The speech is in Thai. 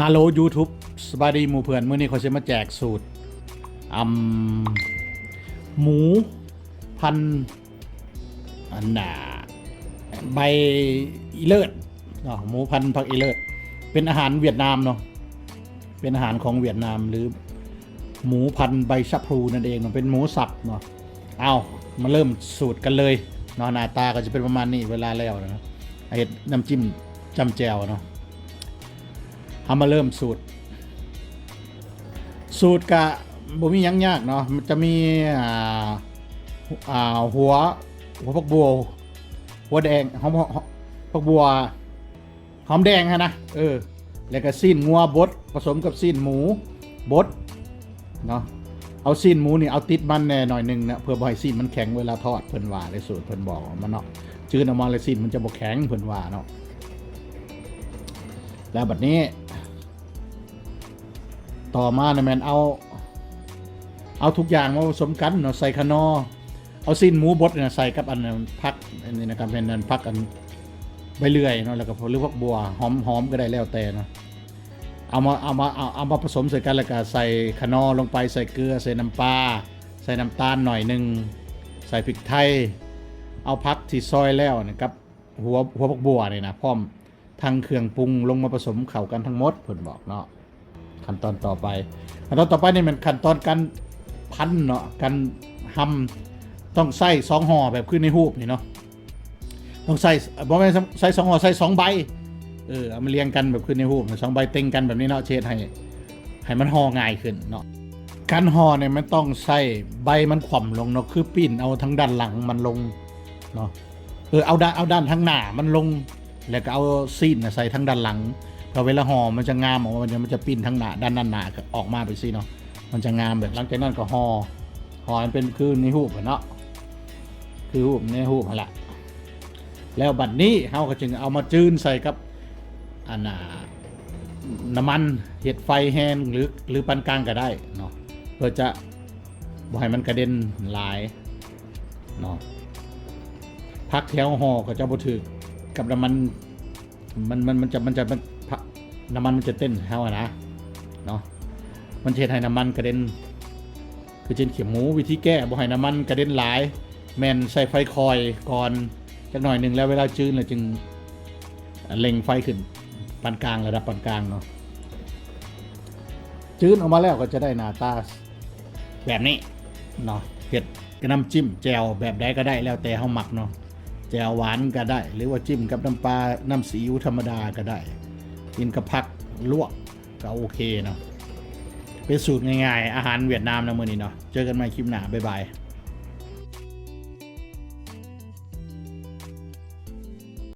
ฮัลโหล YouTube สบายดีหมูเพื่อนเมื่อนี้เขาจะมาแจกสูตรอืมหมูพันอันน่ะใบอีเลิศเนาะหมูพันผักอีเลิศเป็นอาหารเวียดนามเนาะเป็นอาหารของเวียดนามหรือหมูพันใบชะพลูนั่นเองเนาะเป็นหมูสับเนาะเอามาเริ่มสูตรกันเลยเนาะหน้าตาก็จะเป็นประมาณนี้เวลาแล้วนะเห็ดน้ำจิ้มจำแจวเนาะ เอามาเริ่มสูตร สูตรกะบ่มียังยากเนาะมันจะมีอ่าอ่าหัวหัวผักบัวหัวแดงหอมหอมผักบัวหอมแดงฮะนะเออแล้วก็ซีนงัวบดผสมกับซีนหมูบดเนาะเอาซีนหมูนี่เอาติดมันแน่หน่อยหนึ่งนะเพื่อบ่ให้ซีนมันแข็งเวลาทอดเพิ่นว่าในสูตรเพิ่นบอกมันเนาะจืดออกมาเลยซีนมันจะบ่แข็งเพิ่นว่าเนาะแล้วบัดนี้ ต่อมาเนี่ยแมนเอา เอาทุกอย่างมาผสมกันเนาะใส่ขนอ เอาสิ้นหมูบดเนี่ยใส่กับอันนั้นพักอันนี้นะครับเป็นอันพักอันใบเลื่อยเนาะแล้วก็หรือพวกบัวหอมหอมก็ได้แล้วแต่เนาะเอามาเอามาเอาเอามาผสมใส่กันแล้วก็ใส่ขนอลงไปใส่เกลือใส่น้ำปลาใส่น้ำตาลหน่อยหนึ่งใส่พริกไทย เอาพักที่ซอยแล้วนะครับหัวหัวพวกบัวเนี่ยนะพร้อมทางเครื่องปรุงลงมาผสมเข้ากันทั้งหมดเพิ่นบอกเนาะ ขั้นตอนต่อไปขั้นตอนต่อไปนี่มันขั้นตอนการพันเนาะการทำต้องใส่สองห่อแบบขึ้นในรูปนี่เนาะต้องใส่บ่แม่ใส่สองห่อใส่สองใบเออเอามาเรียงกันแบบขึ้นในรูปสองใบเต็งกันแบบนี้เนาะเช็ดให้ให้มันห่อง่ายขึ้นเนาะการห่อเนี่ยมันต้องใส่ใบมันขว่ำลงเนาะคือปิ้นเอาทั้งด้านหลังมันลงเนาะเออเอาด้านเอาด้านทั้งหน้ามันลง แล้วก็เอาซีนใส่ทั้งด้านหลัง พอเวลาห่อมันจะงามออกมามันจะมันจะปิ้นทั้งหนาด้านด้านหนาออกมาไปสิเนาะมันจะงามแบบหลังจากนั้นก็ห่อห่อมันเป็นคือในหูปอะเนาะคือหูปในหูปนั่นแหละแล้วบัดนี้เฮาก็จึงเอามาจืนใส่กับอันน่ะน้ำมันเห็ดไฟแห้งหรือหรือปานกลางก็ได้เนาะเพื่อจะบ่ให้มันกระเด็นหลายเนาะพักแถวห่อก็จะบ่ถึกกับน้ำมันมันมันมันจะมันจะมันพะ น้ำมันมันจะเต้นเท่านะ เนาะ มันเฮ็ดให้น้ำมันกระเด็น คือเช่นเขียมหมูวิธีแก้บ่ให้น้ำมันกระเด็นหลาย แมนใส่ไฟคอยก่อนจักหน่อยหนึ่งแล้วเวลาจืดเลยจึงเล็งไฟขึ้นปานกลางระดับปานกลางเนาะ จืดออกมาแล้วก็จะได้หน้าตาแบบนี้เนาะเผ็ดกับน้ำจิ้มแจ่วแบบใดก็ได้แล้วแต่เฮาหมักเนาะแจ่วหวานก็ได้ หรือว่าจิ้มกับน้ำปลาน้ำซีอิ๊วธรรมดาก็ได้ กินกับผักลวกก็โอเคเนาะเป็นสูตรง่ายๆ อาหารเวียดนามนะมือนี้เนาะเจอกันใหม่คลิปหน้าบ๊ายบาย